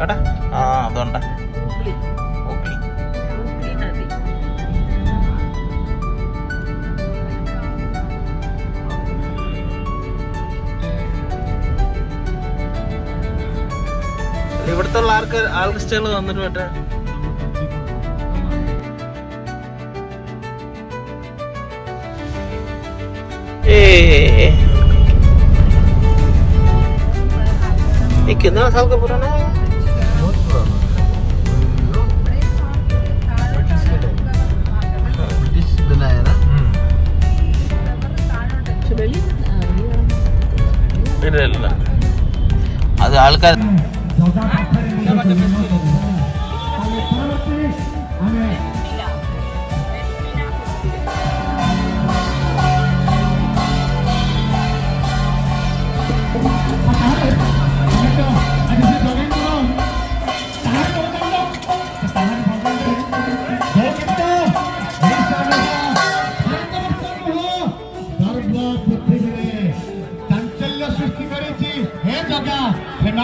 എവിടെ ആ അതുകൊണ്ട. ഓക്കെ. ഇവിടുത്തെ ആൾക്ക് ആർക്കിസ്റ്റുകൾ തന്നിട്ട് മറ്റേ? ¿Y qué no salga por nada? ഇല്ല അത് ആൾക്കാർ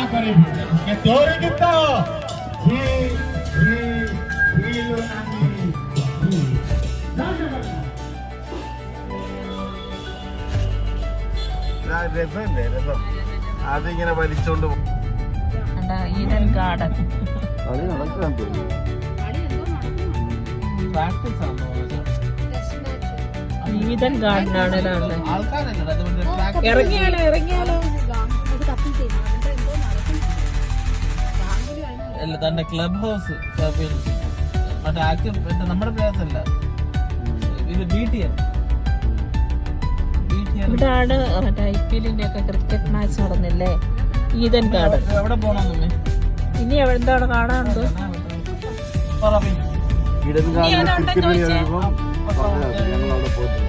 କରିବି ଏ ଗୀତ അതിങ്ങനെ വലിച്ചോണ്ട് ഈഡൻ ഗാർഡൻ അത് ഇറങ്ങിയാലോ ഇറങ്ങിയാലോ? തന്റെ ക്ലബ് ഹൗസ് മറ്റേ ആക്ട് മറ്റേ നമ്മുടെ പ്ലേസ് അല്ല ഇത് B T M B T M ഇവിടാണ് മറ്റേ ഐ പി എല്ലിന്റെ ഒക്കെ ക്രിക്കറ്റ് മാച്ച് നടന്നില്ലേ? Eden Garden. എവിടെ ഇനി എന്താണ് കാണാനുണ്ട്? ഞങ്ങൾ അവിടെ പോയിട്ടുണ്ട്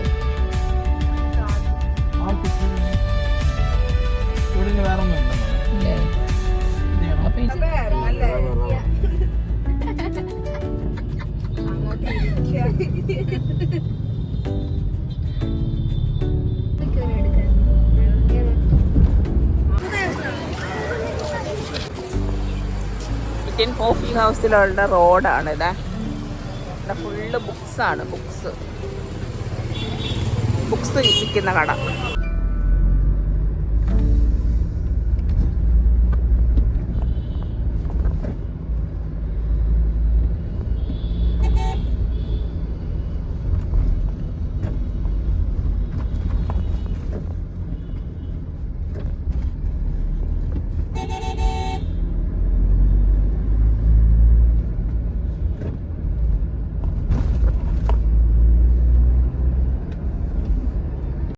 ഇന്ത്യൻ കോഫി ഹൗസിലുള്ള റോഡാണ് ഇതാ ഇവിടെ ഫുള്ള് ബുക്സ് ആണ് ബുക്സ് ബുക്സ് വിൽക്കുന്ന കട.